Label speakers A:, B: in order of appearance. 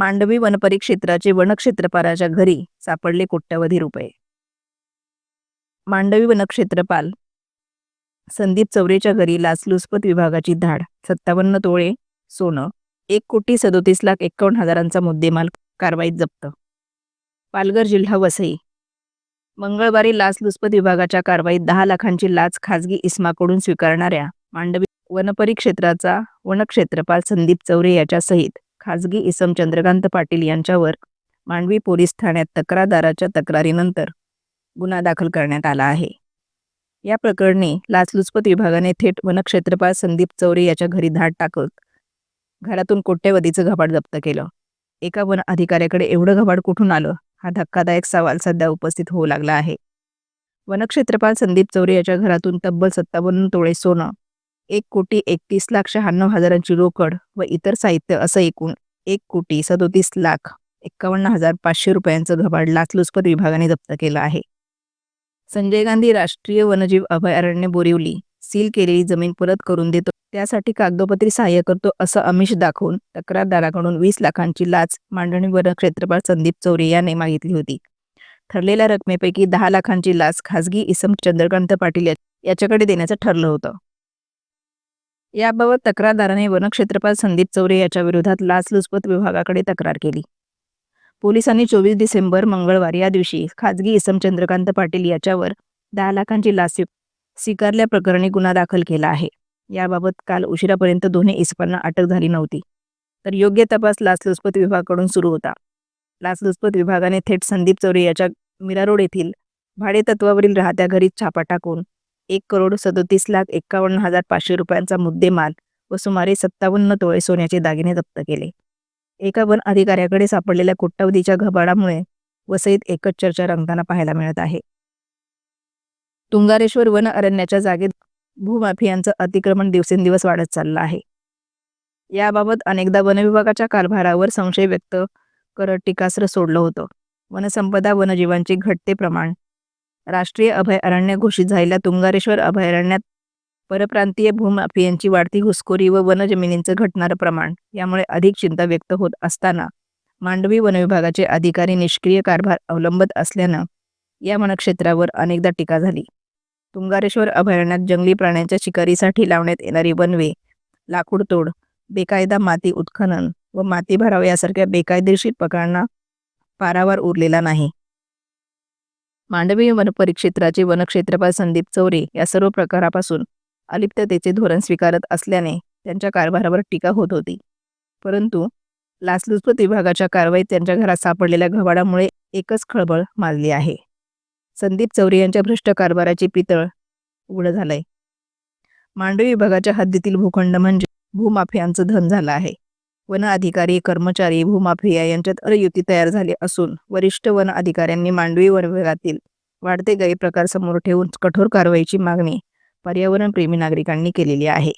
A: मांडवी वनपरिक्षेत्राचे वनक्षेत्रपालाच्या घरी सापडले कोट्यवधी रुपये. मांडवी वनक्षेत्रपाल संदीप चौरेच्या घरी लाचलुचपत विभागाची धाड सत्तावन्न तोळे सोनं एक कोटी सदोतीस लाख एकावन्न हजारांचा मुद्देमाल कारवाईत जप्त. पालघर जिल्हा वसई. मंगळवारी लाचलुचपत विभागाच्या कारवाईत दहा लाखांची लाच खाजगी इस्माकडून स्वीकारणाऱ्या मांडवी वनपरिक्षेत्राचा वनक्षेत्रपाल संदीप चौरे याच्यासहित खाजगी इसम चंद्रकांत पाटील यांच्यावर मांडवी पोलीस ठाण्यात तक्रारदाराच्या तक्रारीनंतर गुन्हा दाखल करण्यात आला आहे. या प्रकरणी लाचलुचपत विभागाने थेट वनक्षेत्रपाल संदीप चौरे याच्या घरी धाड टाकत घरातून कोट्यवधीचं घबाड जप्त केलं. एका वन अधिकाऱ्याकडे एवढं घबाड कुठून आलं? हा धक्कादायक सवाल सध्या उपस्थित होऊ लागला आहे. वनक्षेत्रपाल संदीप चौरे याच्या घरातून तब्बल सत्तावन्न तोळे सोनं एक कोटी एकतीस लाख शहाण्णव हजारांची रोकड व इतर साहित्य असं एकूण एक कोटी सदोतीस लाख एक्कावन्न हजार पाचशे रुपयांचं घबाड लाचलुचपत विभागाने जप्त केलं आहे. संजय गांधी राष्ट्रीय वनजीव अभयारण्य बोरिवली सील केलेली जमीन परत करून देतो. त्यासाठी कागदोपत्री सहाय्य करतो असं अमिष दाखवून तक्रारदाराकडून वीस लाखांची लाच मांडणी वनक्षेत्रपाल संदीप चौरे याने मागितली होती. ठरलेल्या रकमेपैकी दहा लाखांची लाच खासगी इसम चंद्रकांत पाटील याच्याकडे देण्याचं ठरलं होतं. याबाबत तक्रारदाराने वनक्षेत्रपाल संदीप चौरे याच्या विरोधात लाचलुचपत विभागाकडे तक्रार केली. पोलिसांनी चोवीस डिसेंबर मंगळवार या दिवशी खाजगी इसम चंद्रकांत पाटील याच्यावर दहा लाखांची लाच स्वीकारल्याप्रकरणी गुन्हा दाखल केला आहे. याबाबत काल उशिरापर्यंत दोन्ही इसमांना अटक झाली नव्हती. तर योग्य तपास लाचलुचपत विभागाकडून सुरू होता. लाचलुचपत विभागाने थेट संदीप चौरे याच्या मीरा रोड येथील भाडेतत्वावरील राहत्या घरी छापा टाकून एक करोड सदोतीस लाख एक्कावन्न हजार पाचशे रुपयांचा मुद्देमाल व सुमारे सत्तावन्न तोळे सोन्याचे दागिने जप्त केले. एका वन अधिकाऱ्याकडे सापडलेल्या कोट्यवधीच्या घबाडामुळे वसईत एकच चर्चा रंगताना पाहायला मिळत आहे. तुंगारेश्वर वन अरण्याच्या जागेत भूमाफियांचं अतिक्रमण दिवसेंदिवस वाढत चाललं आहे. याबाबत अनेकदा वनविभागाच्या कारभारावर संशय व्यक्त करत टीकास्त्र सोडलं होतं. वनसंपदा वनजीवांचे घटते प्रमाण राष्ट्रीय अभयारण्य घोषित झालेल्या तुंगारेश्वर अभयारण्यात परप्रांतीय भूमाफियांची वाढती घुसखोरी व वनजमिनींचं घटणारं प्रमाण यामुळे अधिक चिंता व्यक्त होत असताना मांडवी वनविभागाचे अधिकारी निष्क्रिय कारभार अवलंबत असल्यानं या वनक्षेत्रावर अनेकदा टीका झाली. तुंगारेश्वर अभयारण्यात जंगली प्राण्यांच्या शिकारीसाठी लावण्यात येणारी वनवे लाकूडतोड बेकायदा माती उत्खनन व माती भराव यासारख्या बेकायदेशीर प्रकारांना पारावार उरलेला नाही. मांडवी वनपरिक्षेत्राचे वनक्षेत्रपाल संदीप चौरे या सर्व प्रकारापासून अलिप्ततेचे धोरण स्वीकारत असल्याने त्यांच्या कारभारावर टीका होत होती. परंतु लाचलुचपत विभागाच्या कारवाईत त्यांच्या घरात सापडलेल्या घबाडामुळे एकच खळबळ माजली आहे. संदीप चौरे यांच्या भ्रष्ट कारभाराचे पितळ उघडं झालंय. मांडवी विभागाच्या हद्दीतील भूखंड म्हणजे भूमाफियांचं धन झालं आहे. वन अधिकारी कर्मचारी भूमाफिया यांच्यात अयुती तयार झाली असून वरिष्ठ वन अधिकाऱ्यांनी मांडवी वन विभागातील वाढते गैरप्रकार समोर ठेवून कठोर कारवाईची मागणी पर्यावरणप्रेमी नागरिकांनी केलेली आहे.